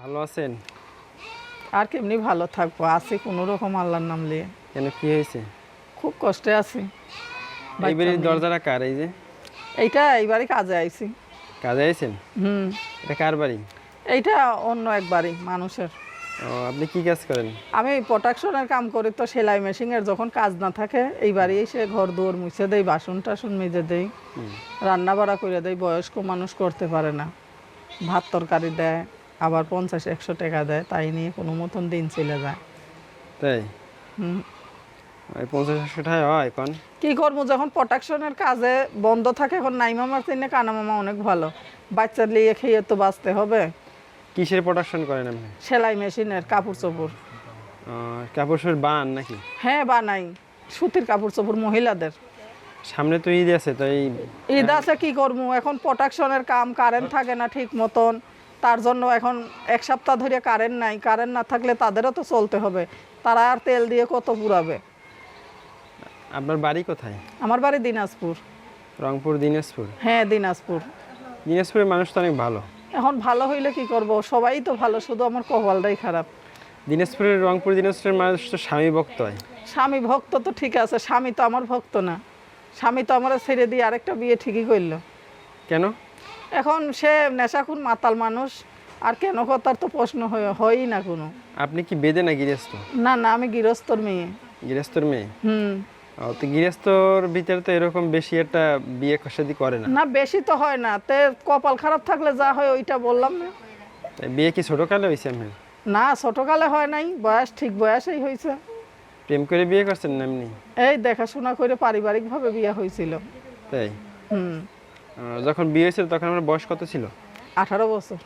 ভালো আছেন? আর কেমনি ভালো থাকব? আছি কোনো রকম আল্লাহর নাম নিয়ে। কেন কি হয়েছে? খুব কষ্টে আছি। এই বাড়ির দরজাটা কার এই যে? এইটা এইবারই কাজে আইছি। কাজে আইছেন? হুম। এটা কার বাড়ি? এইটা অন্য এক বাড়ি মানুষের। ও আপনি কি কাজ করেন? আমি প্রোডাকশনের কাম করি তো সেলাই মেশিনের যখন কাজ না থাকে এই বাড়ি এসে ঘর দুয়ার মুছে দেই বাসন টাসন মেজে দেই। রান্না বাড়া করে দেই বয়স্ক মানুষ করতে পারে না। ভাত তরকারি দেয় আবার পঞ্চাশ একশো টাকা দেয় তাই নিয়ে কোনো মতন দিন চলে যায়। তাই? হুম। ওই পঞ্চাশ একশো টাকা হয় এখন? কি করব যখন প্রোটেকশনের কাজে বন্ধ থাকে এখন নাইমা মারতে কানা মামা অনেক ভালো। বাচ্চা নিয়ে খেয়ে তো বাঁচতে হবে। কিসের প্রোডাকশন করেন আপনি? সেলাই মেশিনের কাপড় চোপড় কাপড় সর বান নাকি? হ্যাঁ বানাই। সুতির কাপড় চোপড় মহিলাদের। সামনে তো ঈদ আছে তাই ঈদ আছে কি করব? এখন প্রোটেকশনের কাম কারেন্ট থাকে না ঠিক মতন। তার জন্য এখন এক সপ্তাহ ধরে কারেন্ট নাই। কারেন্ট না থাকলে তাদেরও তো চলতে হবে। তারা আর তেল দিয়ে কত পুরাবে? আপনার বাড়ি কোথায়? আমার বাড়ি দিনাজপুর। রংপুর দিনাজপুর? হ্যাঁ দিনাজপুর। দিনাজপুরের মানুষ তো অনেক ভালো। এখন ভালো হইলে কি করব? সবাই তো ভালো শুধু আমার কপালটাই খারাপ। দিনাজপুরের রংপুর দিনাজপুরের মানুষ তো স্বামী ভক্ত হয়। স্বামী ভক্ত তো ঠিক আছে স্বামী তো আমার ভক্ত না। স্বামী তো আমার ছেড়ে দিয়ে আরেকটা বিয়ে ঠিকই করল। কেন? এখন সে নেশাখুন মাতাল মানুষ আর কেন কথার তো প্রশ্ন হয়- হয়ই না কোনো। আপনি কি বেদে না গৃহস্থ? না না আমি গৃহস্থর মেয়ে। গৃহস্থর মেয়ে? হুম। তো গৃহস্থর ভিতরে তো এরকম বেশি একটা বিয়ে শাদী করে না? না বেশি তো হয় না তে কপাল খারাপ থাকলে যা হয় ওইটা বললাম না। বিয়ে কি ছোটকালে হয়েছে আপনার না ছোটকালে হয় নাই বয়স ঠিক বয়সেই হয়েছে প্রেম করে বিয়ে করছেন না এমনি? এই দেখাশোনা করে পারিবারিকভাবে বিয়ে হয়েছিল তাই? হুম। যখন বিয়ে হয়েছিল তখন আমার বয়স কত ছিল? আঠারো বছর।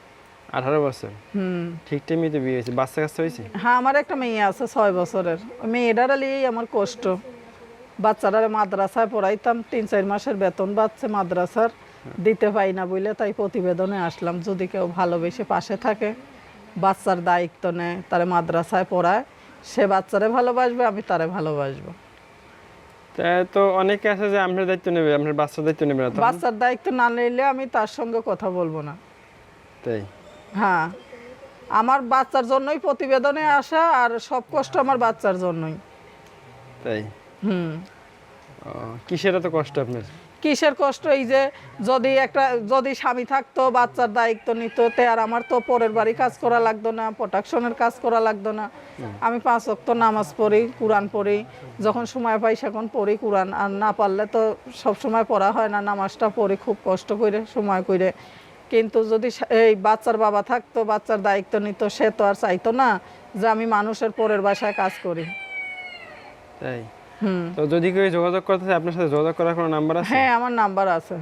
আঠারো বছর। হুম। ঠিক টাইমে তো বিয়ে হয়েছে। বাচ্চা কাচ্চা হয়েছে? হ্যাঁ আমার একটা মেয়ে আছে ছয় বছরের। মেয়েটারা নিয়েই আমার কষ্ট। বাচ্চারা মাদ্রাসায় পড়াইতাম তিন চার মাসের বেতন বাচ্চা মাদ্রাসার। দিতে পাই না বলে তাই প্রতিবেদনে আসলাম। যদি কেউ ভালোবেসে পাশে থাকে বাচ্চার দায়িত্ব নেয় তারে মাদ্রাসায় পড়ায়। সে বাচ্চারে ভালোবাসবে আমি তারে ভালোবাসবো। তা তো অনেকে আছে যে আপনার দায়িত্ব নেবে আপনার বাচ্চার দায়িত্ব নেবে না বাচ্চার দায়িত্ব না নিলে আমি তার সঙ্গে কথা বলব না। তাই? হ্যাঁ। আমার বাচ্চার জন্যই প্রতিবেদনে আসা আর সব কষ্ট আমার বাচ্চার জন্যই। তাই? হুম। কিসের এত কষ্ট আপনার? কিসের কষ্ট? এই যে যদি একটা যদি স্বামী থাকতো বাচ্চার দায়িত্ব নিত তে আর আমার তো পরের বাড়ি কাজ করা লাগতো না প্রোটেকশনের কাজ করা লাগতো না। আমি পাঁচ অক্ত নামাজ পড়ি কোরআন পড়ি যখন সময় পাই সেখন পড়ি কোরআন। আর না পারলে তো সব সময় পড়া হয় না নামাজটা পড়ি খুব কষ্ট করে সময় করে। কিন্তু যদি এই বাচ্চার বাবা থাকতো বাচ্চার দায়িত্ব নিত সে তো আর চাইতো না যে আমি মানুষের পরের বাসায় কাজ করি। তাই? তো যদি কেউ যোগাযোগ করতে চায় আপনার সাথে যোগাযোগ করার কোনো নাম্বার আছে? হ্যাঁ আমার নাম্বার আছে।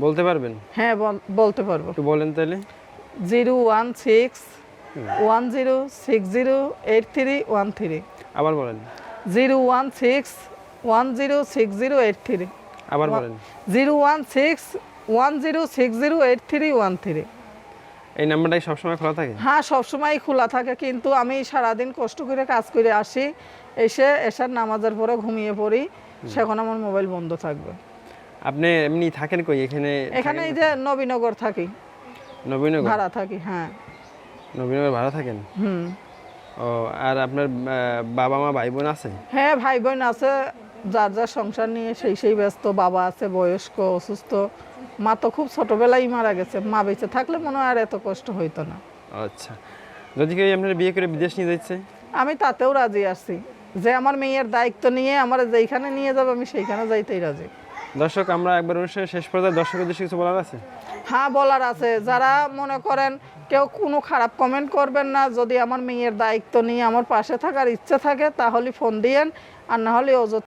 বলতে পারবেন? হ্যাঁ বল- বলতে পারব। একটু বলেন তাহলে। Zero one six one zero six zero eight three one three. আবার বলেন। Zero one six one zero six zero eight three. আবার বলেন। Zero one six one zero six zero eight three one three. এই নাম্বারটাই সবসময় খোলা থাকে? হ্যাঁ সবসময় খোলা থাকে কিন্তু আমি সারাদিন কষ্ট করে কাজ করে আসি এসে এসার নামাজের পরে ঘুমিয়ে পড়ি সেখন আমার মোবাইল বন্ধ থাকবে। আপনি এমনি থাকেন কই? এখানে এখানে এই যে নবীনগর থাকি। নবীনগর? ভাড়া থাকি হ্যাঁ। নবীনগর ভাড়া থাকেন? হুম। ও আর আপনার বাবা মা ভাই বোন আছে? হ্যাঁ ভাই বোন আছে যার যার সংসার নিয়ে সেই সেই ব্যস্ত বাবা আছে বয়স্ক অসুস্থ। মা তো খুব ছোটবেলায় মারা গেছে। মা বেঁচে থাকলে মনে হয় আর এত কষ্ট হইতো না। আচ্ছা। যদি কেউ আপনার বিয়ে করে বিদেশ নিয়ে যাচ্ছে আমি তাতেও রাজি আছি। যে আমার মেয়ের দায়িত্ব নিয়ে আমার যেইখানে নিয়ে যাবে আমি সেইখানে যাইতেই রাজি। দর্শক আমরা একবার অনুষ্ঠানের শেষ পর্যায়ে দর্শকের উদ্দেশ্যে কিছু বলার আছে? হ্যাঁ বলার আছে। যারা মনে করেন কেউ কোনো খারাপ কমেন্ট করবেন না যদি আমার মেয়ের দায়িত্ব নিয়ে আমার পাশে থাকার ইচ্ছে থাকে তাহলে ফোন দিয়েন। আর না হলে অযথা